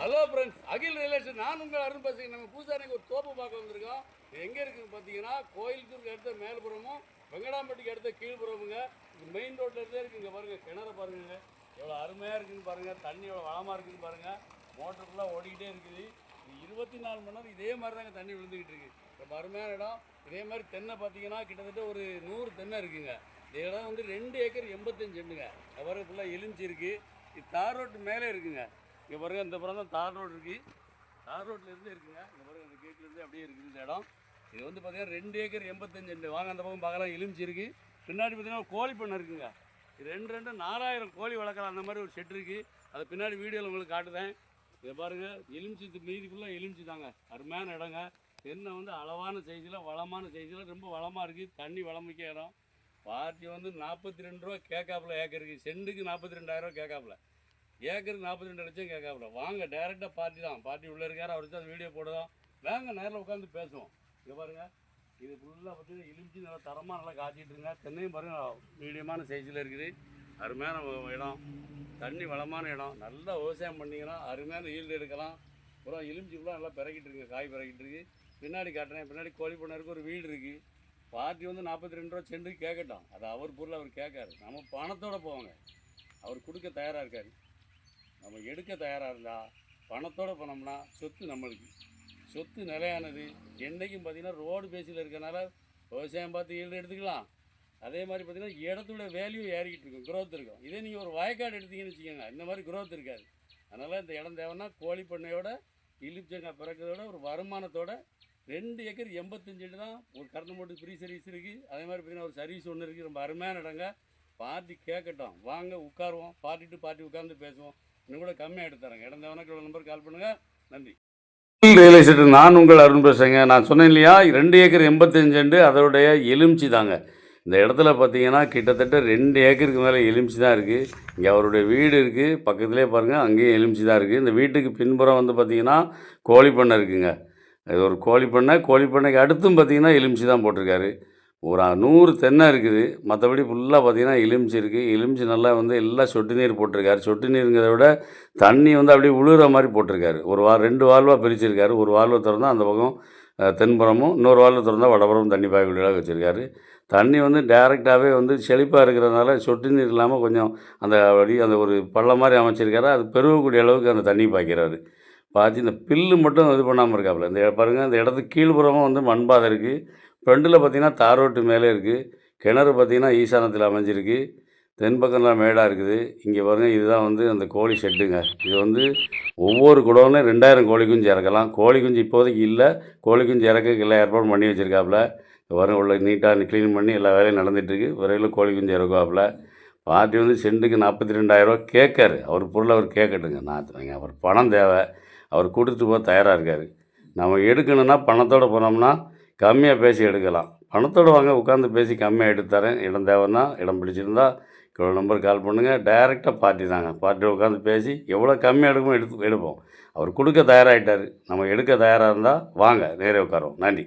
Hello friends அகில் relation நான் உங்கள் அருண் பேசுகிறேன். நம்ம பூசாரிக்கு ஒரு தோப்பு பார்க்க வந்திருக்கோம். எங்கே இருக்குதுன்னு பார்த்தீங்கன்னா கோயிலுக்கு அடுத்த மேல்புறமும் வெங்கடாம்பட்டிக்கு அடுத்த கீழ்புறமுங்க. மெயின் ரோட்டில் இருக்குது இங்கே பாருங்கள் கிணறு பாருங்கள் எவ்வளோ அருமையாக இருக்குதுன்னு பாருங்கள் தண்ணி எவ்வளோ வளமாக இருக்குதுன்னு பாருங்கள் மோட்டர் ஃபுல்லாக ஓடிக்கிட்டே இருக்குது. இருபத்தி நாலு மணி நேரம் இதே மாதிரி தாங்க தண்ணி விழுந்துக்கிட்டு இருக்குது ரொம்ப அருமையான இடம். இதே மாதிரி தென்னை பார்த்தீங்கன்னா கிட்டத்தட்ட ஒரு நூறு தென்னை இருக்குங்க. இந்த இடம் வந்து ரெண்டு ஏக்கர் எண்பத்தஞ்சு செண்டுங்க. வர ஃபுல்லாக எலுமிச்சி இருக்குது இது தார் ரோட்டு மேலே இருக்குங்க. இங்கே பாருங்க இந்த புறம் தான் தார் ரோடு இருக்குது தார் ரோட்ல இருந்து இருக்குங்க. இங்கே பாருங்க அந்த கேட்லேருந்து அப்படியே இருக்குது இந்த இடம். இது வந்து பார்த்தீங்கன்னா ரெண்டு ஏக்கர் எண்பத்தஞ்சு ரெண்டு வாங்க அந்த பக்கம் பார்க்கலாம். எலுமிச்சி இருக்குது பின்னாடி பார்த்தீங்கன்னா கோழி பண்ணை இருக்குங்க. இது ரெண்டு ரெண்டு நாலாயிரம் கோழி வளர்க்குற அந்த மாதிரி ஒரு செட் இருக்குது அதை பின்னாடி வீடியோவில் உங்களுக்கு காட்டுதேன் இதை பாருங்கள் எலுமிச்சி மீதி ஃபுல்லாக எலுமிச்சி தாங்க. அருமையான இடங்க. தென்னை வந்து அளவான சைஸில் வளமான சைஸில் ரொம்ப வளமாக இருக்குது தண்ணி வளமிக்க இடம். பார்ட்டி வந்து நாற்பத்தி ரெண்டு ரூபா கேட்காப்புல ஏக்கருக்கு செண்டுக்கு நாற்பத்தி ரெண்டாயிரம் ரூபா கேட்காப்புல. ஏக்கருக்கு நாற்பத்தி ரெண்டு லட்சம் கேட்காப்புல வாங்க டேரெக்டாக பார்ட்டி தான். பார்ட்டி உள்ளே இருக்கார் அவர் தான் வீடியோ போடுதோம் வாங்க நேரில் உட்காந்து பேசுவோம். இங்கே பாருங்கள் இது ஃபுல்லாக பார்த்தீங்கன்னா இலிஞ்சி நல்லா தரமாக நல்லா காய்ச்சிட்டு இருங்க தென்னையும் பாருங்க மீடியமான சைஸில் இருக்குது. அருமையான இடம். தண்ணி வளமான இடம். நல்லா விவசாயம் பண்ணிங்கன்னா அருமையான ஈல்டு எடுக்கலாம். அப்புறம் எலுமிச்சி ஃபுல்லாக நல்லா பிறக்கிட்டு இருக்கு காய் பிறக்கிட்டு இருக்கு. பின்னாடி காட்டுறேன். பின்னாடி கோழி பண்ணருக்கு ஒரு வீடு இருக்குது பார்ட்டி வந்து நாற்பத்தி ரெண்டு ரூபா சென்று கேட்கட்டும். அது அவர் பொருள் அவர் கேட்காரு. நம்ம பணத்தோடு போவாங்க. அவர் கொடுக்க தயாராக இருக்காரு. நம்ம எடுக்க தயாராக இருந்தால் பணத்தோடு போனோம்னா சொத்து நம்மளுக்கு. சொத்து நிலையானது என்றைக்கும் பார்த்தீங்கன்னா ரோடு பேசியில் இருக்கனால விவசாயம் பார்த்து ஈல்டு எடுத்துக்கலாம். அதே மாதிரி பார்த்திங்கன்னா இடத்தோட வேல்யூ ஏறிக்கிட்டு இருக்கும் க்ரோத் இருக்கும். இதே நீங்கள் ஒரு வயக்காடு எடுத்தீங்கன்னு வச்சுக்கோங்க இந்த மாதிரி க்ரோத் இருக்காது. அதனால் இந்த இடம் தேவைன்னா கோழி பண்ணையோட இலிப்சங்காய் பிறக்கிறதோட ஒரு வருமானத்தோட ரெண்டு ஏக்கர் எண்பத்தஞ்சு தான் ஒரு கரண்ட் மோட்டு ஃப்ரீ சர்வீஸ் இருக்குது அதே மாதிரி பார்த்தீங்கன்னா ஒரு சர்வீஸ் ஒன்று இருக்குது ரொம்ப அருமையான இடங்க. பார்ட்டி கேட்கட்டும். வாங்க உட்காருவோம். பார்ட்டி டு பார்ட்டி உட்காந்து பேசுவோம். இன்னும் கூட கம்மியாக எடுத்து இடந்தவனுக்கு இடம் இவ்வளோ நம்பர் கால் பண்ணுங்கள் நன்றி. ரியல் எஸ்டேட் நான் உங்கள் அருண் பேசுகிறேங்க நான் சொன்னேன் இல்லையா? ரெண்டு ஏக்கர் எண்பத்தஞ்சு அண்டு அதோடைய எலுமிச்சி தாங்க. இந்த இடத்துல பார்த்தீங்கன்னா கிட்டத்தட்ட ரெண்டு ஏக்கருக்கு மேலே எலுமிச்சி தான் இருக்குது இங்கே அவருடைய வீடு இருக்குது பக்கத்துலேயே பாருங்கள் அங்கேயும் எலுமிச்சி தான் இருக்குது இந்த வீட்டுக்கு பின்புறம் வந்து பார்த்தீங்கன்னா கோழி பண்ணை இருக்குங்க. இது ஒரு கோழி பண்ணை கோழி பண்ணைக்கு அடுத்தும் பார்த்தீங்கன்னா எலுமிச்சி தான் போட்டிருக்காரு. ஒரு நூறு தென்னை இருக்குது. மற்றபடி ஃபுல்லாக பார்த்தீங்கன்னா எலுமிச்சி இருக்குது எலுமிச்சி நல்லா வந்து எல்லாம் சொட்டு நீர் போட்டிருக்காரு. சொட்டு நீருங்கிறத விட தண்ணி வந்து அப்படியே உழுகிற மாதிரி போட்டிருக்காரு. ஒரு வா ரெண்டு வால்வாக பிரிச்சிருக்காரு. ஒரு வால்வை திறந்தால் அந்த பக்கம் தென்புறமும் இன்னொரு வால்வை திறந்தால் வடபுறமும் தண்ணி பாய்க்கூடியாக வச்சுருக்காரு. தண்ணி வந்து டேரெக்டாகவே வந்து செழிப்பாக இருக்கிறதுனால சொட்டு நீர் இல்லாமல் கொஞ்சம் அந்த வழி அந்த ஒரு பள்ளம் மாதிரி அமைச்சிருக்காரு. அது பெருகக்கூடிய அளவுக்கு அந்த தண்ணி பாய்க்கிறாரு. பாய்ச்சி இந்த பில்லு மட்டும் இது பண்ணாமல் இருக்காப்புல. இந்த பாருங்கள் இந்த இடத்துக்கு கீழ்ப்புறமும் வந்து மண்பாதை இருக்குது ஃப்ரெண்டில் பார்த்தீங்கன்னா தார் ரோட்டு மேலே இருக்குது கிணறு பார்த்திங்கன்னா ஈசானத்தில் அமைஞ்சிருக்கு. தென்பக்கம்லாம் மேடாக இருக்குது. இங்கே பாருங்கள் இதுதான் வந்து அந்த கோழி ஷெட்டுங்க. இது வந்து ஒவ்வொரு குடோன்லையும் ரெண்டாயிரம் கோழி குஞ்சு இறக்கலாம். கோழி குஞ்சு இப்போதைக்கு இல்லை. கோழி குஞ்சு இறக்க எல்லாம் ஏற்பாடு பண்ணி வச்சுருக்காப்புல. வரும் உள்ள நீட்டாக க்ளீன் பண்ணி எல்லா வேலையும் நடந்துகிட்ருக்கு விரைவில் கோழி குஞ்சு இறக்குவாப்புல. பார்ட்டி வந்து செண்டுக்கு நாற்பத்தி ரெண்டாயிரரூவா கேட்காரு. அவர் பொருள் அவர் கேட்கட்டுங்க. நான் அவர் பணம் தேவை. அவர் கொடுத்துட்டு போக தயாராக இருக்கார். நம்ம எடுக்கணும்னா பணத்தோடு போனோம்னா கம்மியாக பேசி எடுக்கலாம். பணத்தோடு வாங்க உட்காந்து பேசி கம்மியாக எடுத்து தரேன். இடம் தேவைன்னா இடம் பிடிச்சிருந்தா இவ்வளோ நம்பர் கால் பண்ணுங்கள் டைரெக்டாக பார்ட்டி தாங்க. பார்ட்டியில் உட்காந்து பேசி எவ்வளோ கம்மியாக எடுக்கணும் எடுத்து எடுப்போம். அவர் கொடுக்க தயாராகிட்டார் நம்ம எடுக்க தயாராக இருந்தால் வாங்க நேரே உட்காரோம் நன்றி.